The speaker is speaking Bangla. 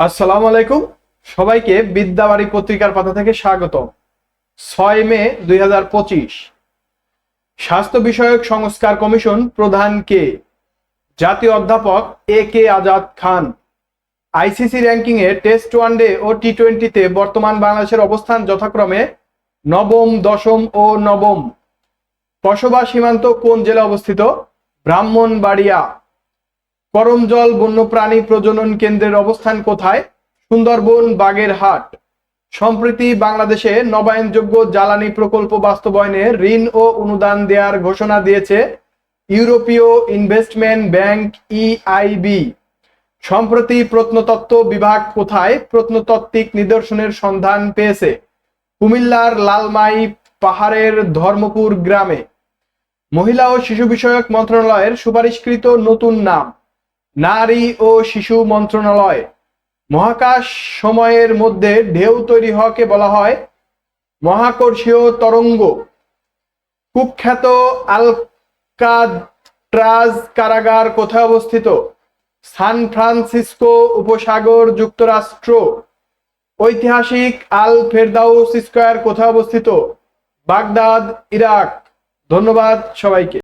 আসসালামু আলাইকুম। সবাইকে বিদ্যাবাড়ি পত্রিকার পাতা থেকে স্বাগত ছয় মে দুই হাজার পঁচিশ। স্বাস্থ্য বিষয়ক সংস্কার কমিশন প্রধান কে? জাতীয় অধ্যাপক A K Azad Khan. ICC র্যাঙ্কিংয়ে টেস্ট ওয়ানডে ও টি টোয়েন্টিতে বর্তমান বাংলাদেশের অবস্থান যথাক্রমে নবম, দশম ও নবম। কসবা সীমান্ত কোন জেলা অবস্থিত? ব্রাহ্মণবাড়িয়া। করমজল বন্যপ্রাণী প্রজনন কেন্দ্রের অবস্থান কোথায়? সুন্দরবন, বাগেরহাট। সম্প্রতি বাংলাদেশে নবায়নযোগ্য জ্বালানি প্রকল্প বাস্তবায়নে ঋণ ও অনুদান দেওয়ার ঘোষণা দিয়েছে ইউরোপীয় ইনভেস্টমেন্ট ব্যাংক ইআইবি সম্প্রতি প্রত্নতত্ত্ব বিভাগ কোথায় প্রত্নতাত্ত্বিক নিদর্শনের সন্ধান পেয়েছে? কুমিল্লার লালমাই পাহাড়ের ধর্মপুর গ্রামে। মহিলা ও শিশু বিষয়ক মন্ত্রণালয়ের সুপারিশকৃত নতুন নাম। নারী ও শিশু মন্ত্রণালয়। মহাকাশ সময়ের মধ্যে ঢেউ তৈরি হওয়াকে বলা হয় মহাকর্ষীয় তরঙ্গ। কুখ্যাত আলকাট্রাজ কারাগার কোথায় অবস্থিত? সান ফ্রান্সিসকো উপসাগর যুক্তরাষ্ট্র। ঐতিহাসিক আল ফেরদাউস স্কোয়ার কোথায় অবস্থিত? Baghdad, Iraq. ধন্যবাদ সবাইকে।